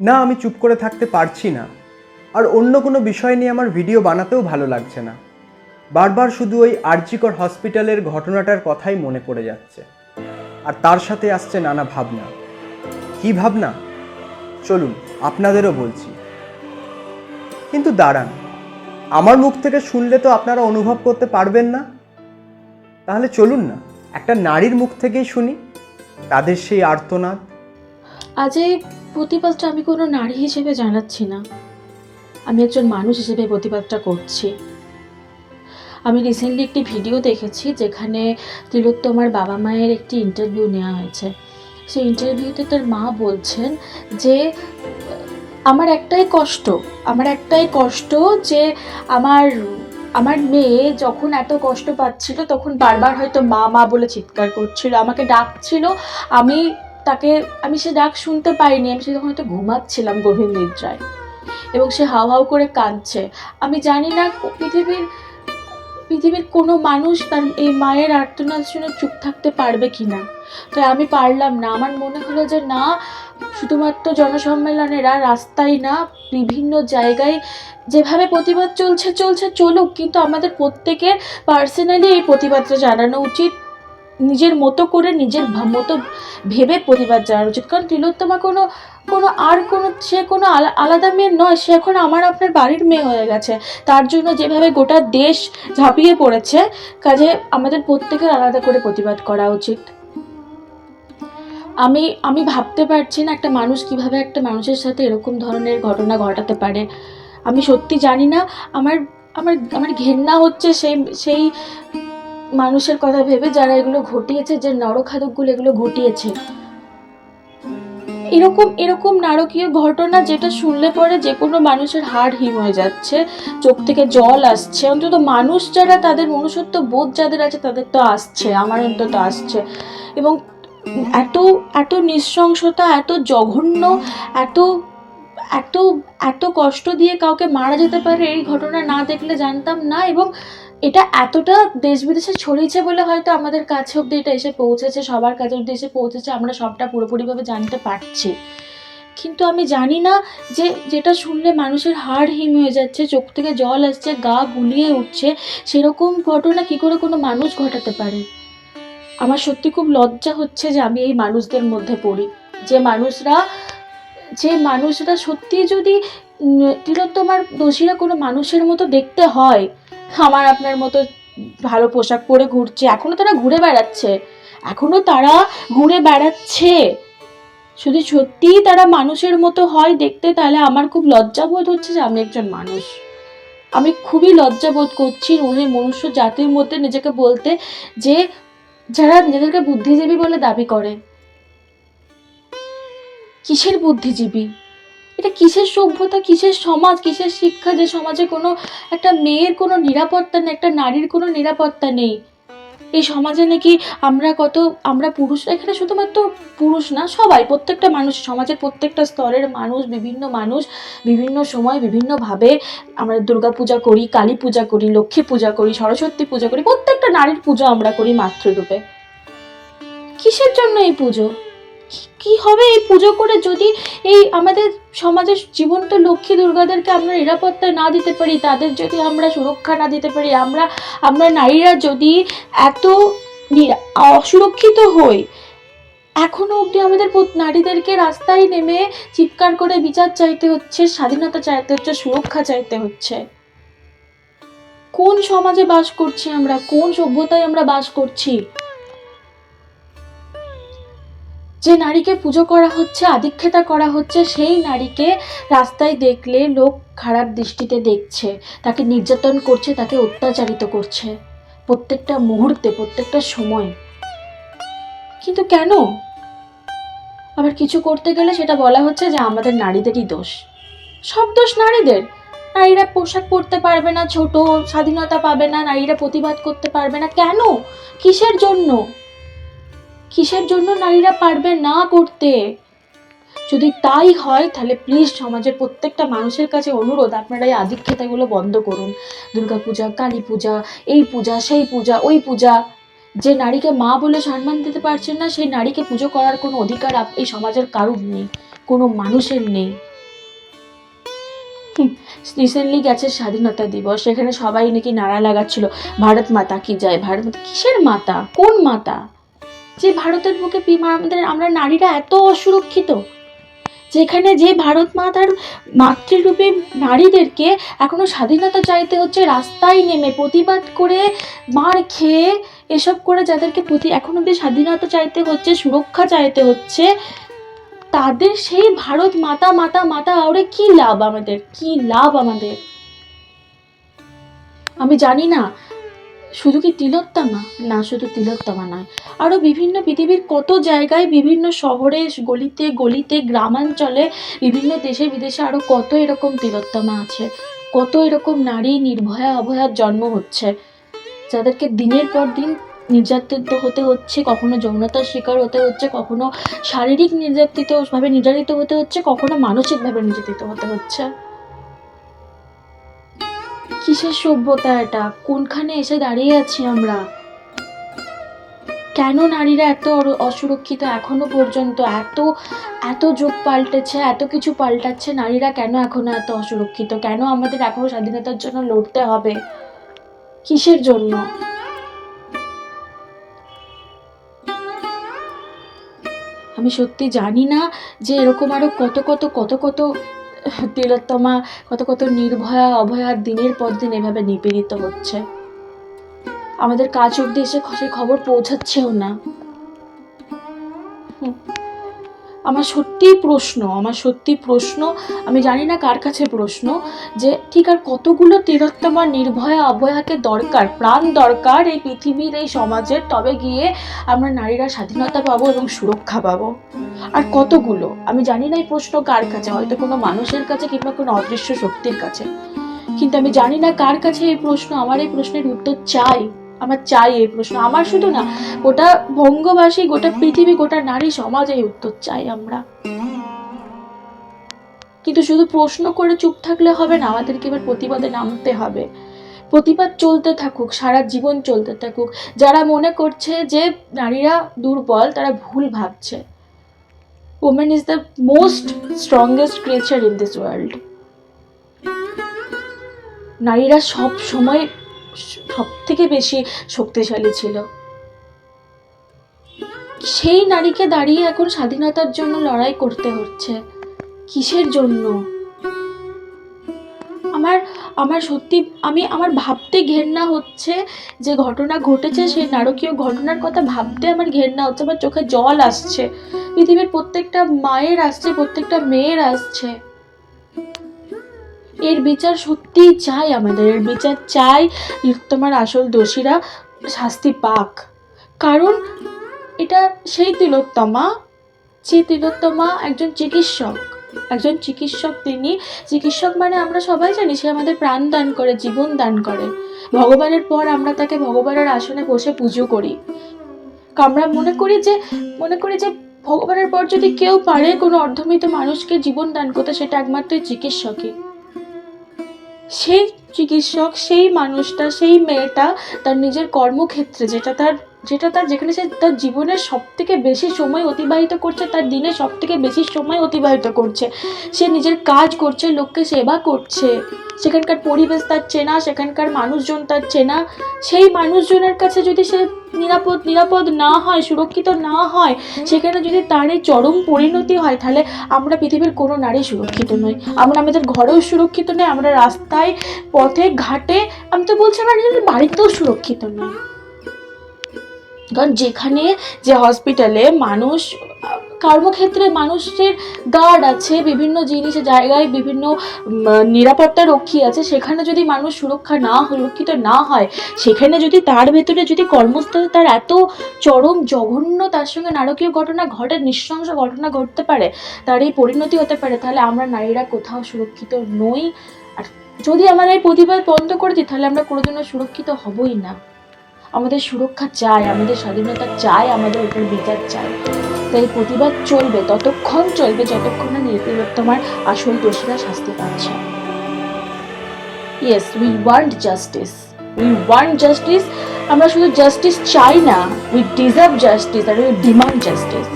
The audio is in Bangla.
না, আমি চুপ করে থাকতে পারছি না। আর অন্য কোনো বিষয় নিয়ে আমার ভিডিও বানাতেও ভালো লাগছে না। বারবার শুধু ওই আরজিকর হসপিটালের ঘটনাটার কথাই মনে পড়ে যাচ্ছে। আর তার সাথে আসছে নানা ভাবনা। কী ভাবনা? চলুন, আপনাদেরও বলছি। কিন্তু দাঁড়ান, আমার মুখ থেকে শুনলে তো আপনারা অনুভব করতে পারবেন না। তাহলে চলুন না, একটা নারীর মুখ থেকেই শুনি। তাদের সেই আর্তনাদ। আজ প্রতিবাদটা আমি কোনো নারী হিসেবে জানাচ্ছি না। আমি একজন মানুষ হিসেবে প্রতিবাদটা করছি। আমি রিসেন্টলি একটি ভিডিও দেখেছি যেখানে তিলোত্তমার বাবা মায়ের একটি ইন্টারভিউ নেওয়া হয়েছে। সেই ইন্টারভিউতে তার মা বলছেন যে, আমার একটাই কষ্ট, আমার একটাই কষ্ট যে আমার আমার মেয়ে যখন এত কষ্ট পাচ্ছিল তখন বারবার হয়তো মা মা বলে চিৎকার করছিল, আমাকে ডাকছিল। আমি তাকে আমি সে ডাক শুনতে পাইনি, আমি সে তখন হয়তো ঘুমাচ্ছিলাম গভীর নিদ্রায়। এবং সে হাউ হাউ করে কাঁদছে। আমি জানি না পৃথিবীর পৃথিবীর কোনো মানুষ তার এই মায়ের আর্তনাদ শুনে চুপ থাকতে পারবে কি না তাই আমি পারলাম না। আমার মনে হলো যে না, শুধুমাত্র জনসম্মেলনেরা রাস্তায় না, বিভিন্ন জায়গায় যেভাবে প্রতিবাদ চলছে চলছে, চলুক। কিন্তু আমাদের প্রত্যেকের পার্সোনালি এই প্রতিবাদটা জানানো উচিত। নিজের মতো করে, নিজের মতো ভেবে প্রতিবাদ জানানো উচিত। কারণ তিলোত্তমা কোনো কোনো আর কোনো, সে কোনো আলা- আলাদা মেয়ে নয়, সে এখন আমার আপনার বাড়ির মেয়ে হয়ে গেছে। তার জন্য যেভাবে গোটা দেশ ঝাঁপিয়ে পড়েছে, কাজে আমাদের প্রত্যেকের আলাদা করে প্রতিবাদ করা উচিত। আমি আমি ভাবতে পারছি না একটা মানুষ কীভাবে একটা মানুষের সাথে এরকম ধরনের ঘটনা ঘটাতে পারে। আমি সত্যি জানি না, আমার আমার আমার ঘেন্না হচ্ছে সেই সেই মানুষের কথা ভেবে যারা এগুলো ঘটিয়েছে, যে নরখাদকগুলো এগুলো ঘটিয়েছে। এরকম এরকম নারকীয় ঘটনা যেটা শুনলে পরে যে কোনো মানুষের হাড় হিম হয়ে যাচ্ছে, চোখ থেকে জল আসছে, অন্তত মানুষ যারা তাদের মনুষ্যত্ব বোধ যাদের আছে তাদের তো আসছে, আমার অন্তত আসছে। এবং এত এত নৃশংসতা, এত জঘন্য, এত এত এত কষ্ট দিয়ে কাউকে মারা যেতে পারে এই ঘটনা না দেখলে জানতাম না এবং এটা এতটা দেশ বিদেশে ছড়িয়েছে বলে হয়তো আমাদের কাছে অব্দি এটা এসে পৌঁছেছে, সবার কাছে অব্দি এসে পৌঁছেছে, আমরা সবটা পুরোপুরিভাবে জানতে পারছি। কিন্তু আমি জানি না যে যেটা শুনলে মানুষের হাড় হিম হয়ে যাচ্ছে, চোখ থেকে জল আসছে, গা গুলিয়ে উঠছে, সেরকম ঘটনা কি করে কোনো মানুষ ঘটাতে পারে? আমার সত্যি খুব লজ্জা হচ্ছে যে আমি এই মানুষদের মধ্যে পড়ি। যে মানুষরা যে মানুষরা সত্যি যদি তিলোত্তমার দোষীরা কোনো মানুষের মতো দেখতে হয় আমার আপনার মতো ভালো পোশাক পরে ঘুরছে। এখনও তারা ঘুরে বেড়াচ্ছে। এখনও তারা ঘুরে বেড়াচ্ছে। যদি সত্যিই তারা মানুষের মতো হয় দেখতে, তাহলে আমার খুব লজ্জা বোধ হচ্ছে যে আমি একজন মানুষ। আমি খুবই লজ্জা বোধ করছি উনি মনুষ্য জাতির মধ্যে নিজেকে বলতে যে যারা নিজেদেরকে বুদ্ধিজীবী বলে দাবি করে। কিসের বুদ্ধিজীবী? এটা কিসের সভ্যতা, কিসের সমাজ, কিসের শিক্ষা যে সমাজে কোনো একটা মেয়ের কোনো নিরাপত্তা নেই, একটা নারীর কোনো নিরাপত্তা নেই? এই সমাজে নাকি আমরা কত, আমরা পুরুষ, এখানে শুধুমাত্র পুরুষ না, সবাই, প্রত্যেকটা মানুষ, সমাজের প্রত্যেকটা স্তরের মানুষ, বিভিন্ন মানুষ, বিভিন্ন সময়, বিভিন্নভাবে আমরা দুর্গা পূজা করি, কালী পূজা করি, লক্ষ্মী পূজা করি, সরস্বতী পূজা করি, প্রত্যেকটা নারীর পুজো আমরা করি মাতৃরূপে। কিসের জন্য এই পুজো? কি- হবে এই পুজো করে যদি এই আমাদের সমাজের জীবন্ত লক্ষ্মী দুর্গাদেরকে আমরা নিরাপত্তা না দিতে পারি, তাদের যদি আমরা সুরক্ষা না দিতে পারি, আমরা আমরা নারীরা যদি এত অসুরক্ষিত হই, এখনও অবধি আমাদের নারীদেরকে রাস্তায় নেমে চিৎকার করে বিচার চাইতে হচ্ছে, স্বাধীনতা চাইতে হচ্ছে, সুরক্ষা চাইতে হচ্ছে। কোন সমাজে বাস করছি আমরা? কোন সভ্যতায় আমরা বাস করছি? যে নারীকে পুজো করা হচ্ছে, আদিক্ষেতা করা হচ্ছে, সেই নারীকে রাস্তায় দেখলে লোক খারাপ দৃষ্টিতে দেখছে, তাকে নির্যাতন করছে, তাকে অত্যাচারিত করছে। প্রত্যেকটা মুহূর্তে, প্রত্যেকটা সময়। কিন্তু কেন? আবার কিছু করতে গেলে সেটা বলা হচ্ছে যে আমাদের নারীদেরই দোষ। সব দোষ নারীদের। নারীরা পোশাক পরতে পারবে না, ছোট, স্বাধীনতা পাবে না, নারীরা প্রতিবাদ করতে পারবে না। কেন? কিসের জন্য? কিসের জন্য নারীরা পারবে না করতে? যদি তাই হয় তাহলে প্লিজ সমাজের প্রত্যেকটা মানুষের কাছে অনুরোধ আপনারা এই আদিক্ষেতাগুলো বন্ধ করুন। দুর্গাপূজা কালী পূজা এই পূজা সেই পূজা ওই পূজা। যে নারীকে মা বলে সম্মান দিতে পারছেন না সেই নারীকে পুজো করার কোনো অধিকার এই সমাজের কারুর নেই কোনো মানুষের নেই। রিসেন্টলি গেছে স্বাধীনতা দিবস সেখানে সবাই নাকি নাড়া লাগাচ্ছিল ভারত মাতা কি যায় ভারত মাতা কিসের মাতা? কোন মাতা? যে ভারতের বুকে আমাদের আমরা নারীরা এত অসুরক্ষিত, যেখানে যে ভারত মাতার মাতৃরূপে নারীদেরকে এখনও স্বাধীনতা চাইতে হচ্ছে, রাস্তায় নেমে প্রতিবাদ করে মার খেয়ে এসব করে যাদেরকে প্রতি এখন অব্দি স্বাধীনতা চাইতে হচ্ছে, সুরক্ষা চাইতে হচ্ছে, তাদের সেই ভারত মাতা মাতা মাতা আওড়ে কি লাভ আমাদের, কি লাভ আমাদের? আমি জানি না শুধু কি তিলোত্তমা? না, শুধু তিলোত্তমা নয়। আরও বিভিন্ন পৃথিবীর কত জায়গায়, বিভিন্ন শহরে, গলিতে গলিতে, গ্রামাঞ্চলে, বিভিন্ন দেশে, বিদেশে আরও কত এরকম তিলোত্তমা আছে। কত এরকম নারী নির্ভয়া অভয়ার জন্ম হচ্ছে। যাদেরকে দিনের পর দিন নির্যাতিত হতে হচ্ছে, কখনো যৌনতার শিকার হতে হচ্ছে, কখনো শারীরিক নির্যাতিত ভাবে নির্যাতিত হতে হচ্ছে, কখনো মানসিকভাবে নির্যাতিত হতে হচ্ছে। কিসের সভ্যতা এটা? কোনখানে এসে দাঁড়িয়ে আছি আমরা? কেন নারীরা এত অসুরক্ষিত এখনও পর্যন্ত? এত এত যুগ পাল্টেছে, এত কিছু পাল্টাচ্ছে নারীরা কেন এখনও এত অসুরক্ষিত? কেন আমাদের এখনও স্বাধীনতার জন্য লড়তে হবে? কিসের জন্য? আমি সত্যি জানি না যে এরকম আরও কত কত কত কত তিলোত্তমা কত কত নির্ভয়া, অভয়া দিনের পর দিন এভাবে নিপীড়িত হচ্ছে আমাদের কাজ অব্দি এসে সেই খবর পৌঁছাচ্ছেও না। আমার সত্যিই প্রশ্ন, আমার সত্যি প্রশ্ন, আমি জানি না কার কাছে প্রশ্ন, যে ঠিক আর কতগুলো তিলোত্তমা নির্ভয়া অভয়াকে দরকার, প্রাণ দরকার এই পৃথিবীর, এই সমাজের, তবে গিয়ে আমরা নারীরা স্বাধীনতা পাবো এবং সুরক্ষা পাবো। আর কতগুলো? আমি জানি না এই প্রশ্ন কার কাছে, হয়তো কোনো মানুষের কাছে কিংবা কোনো অদৃশ্য শক্তির কাছে। কিন্তু আমি জানি না কার কাছে এই প্রশ্ন, আমার এই প্রশ্নের উত্তর চাই। আমার চাই এই প্রশ্ন। আমার শুধু না, গোটা বঙ্গবাসী, গোটা পৃথিবী, গোটা নারী সমাজ এই উত্তর চাই আমরা। কিন্তু শুধু প্রশ্ন করে চুপ থাকলে হবে না, আমাদেরকে এবার প্রতিবাদে নামতে হবে। প্রতিবাদ চলতে থাকুক, সারা জীবন চলতে থাকুক। যারা মনে করছে যে নারীরা দুর্বল, তারা ভুল ভাবছে। Women is the most strongest creature in this world নারীরা সব সময় সব থেকে বেশি শক্তিশালী ছিল। সেই নারীকে দাঁড়িয়ে এখন স্বাধীনতার জন্য লড়াই করতে হচ্ছে। কিসের জন্য? আমার আমার সত্যি, আমি, আমার ভাবতে ঘেন্না হচ্ছে যে ঘটনা ঘটেছে, সেই নারকীয় ঘটনার কথা ভাবতে আমার ঘেন্না হচ্ছে, আমার চোখে জল আসছে। পৃথিবীর প্রত্যেকটা মায়ের আসছে, প্রত্যেকটা মেয়ের আসছে। এর বিচার সত্যিই চাই আমাদের, এর বিচার চাই তোমার আসল দোষীরা শাস্তি পাক। কারণ এটা সেই তিলোত্তমা, যে তিলোত্তমা একজন চিকিৎসক একজন চিকিৎসক তিনি, চিকিৎসক মানে আমরা সবাই জানি সে আমাদের প্রাণ দান করে, জীবন দান করে। ভগবানের পর আমরা তাকে ভগবানের আসনে বসে পুজো করি। আমরা মনে করি যে, মনে করি যে ভগবানের পর যদি কেউ পারে কোনো অর্ধমিত মানুষকে জীবন দান করতে, সেটা একমাত্র চিকিৎসকই। সেই চিকিৎসক সেই মানুষটা সেই মেয়েটা তার নিজের কর্মক্ষেত্রে যেটা তার যেটা তার যেখানে সে তার জীবনের সব থেকে বেশি সময় অতিবাহিত করছে, তার দিনে সব থেকে বেশি সময় অতিবাহিত করছে। সে নিজের কাজ করছে, লোককে সেবা করছে। সেখানকার পরিবেশ তার চেনা, সেখানকার মানুষজন তার চেনা। সেই মানুষজনের কাছে যদি সে নিরাপদ নিরাপদ না হয়, সুরক্ষিত না হয়, সেখানে যদি তার এই চরম পরিণতি হয়, তাহলে আমরা পৃথিবীর কোনো নারী সুরক্ষিত নই। আমরা আমাদের ঘরেও সুরক্ষিত নই, আমরা রাস্তায়, পথে, ঘাটে, আমি তো বলছি আমরা নিজেদের বাড়িতেও সুরক্ষিত নই। কারণ যেখানে যে হসপিটালে মানুষ, কর্মক্ষেত্রে মানুষের গার্ড আছে, বিভিন্ন জিনিস, জায়গায় বিভিন্ন নিরাপত্তা রক্ষী আছে, সেখানে যদি মানুষ সুরক্ষা না, সুরক্ষিত না হয়, সেখানে যদি তার ভেতরে যদি কর্মস্থলে তার এত চরম জঘন্য, তার সঙ্গে নারকীয় ঘটনা ঘটে, নৃশংস ঘটনা ঘটতে পারে, তার এই পরিণতি হতে পারে, তাহলে আমরা নারীরা কোথাও সুরক্ষিত নই। আর যদি আমরা এই প্রতিবাদ বন্ধ করে দিই, তাহলে আমরা কোনোদিনও সুরক্ষিত হবই না। আমাদের সুরক্ষা চাই, আমাদের স্বাধীনতা চাই, আমাদের উপর বিচার চাই। তাই প্রতিবাদ চলবে, ততক্ষণ চলবে, যতক্ষণ না নির্বিরোত্তমার আসল দোষীরা শাস্তি পাচ্ছে। Yes we want justice we want justice আমরা শুধু জাস্টিস চাই না উই ডিজার্ভ জাস্টিস আর উই ডিমান্ড জাস্টিস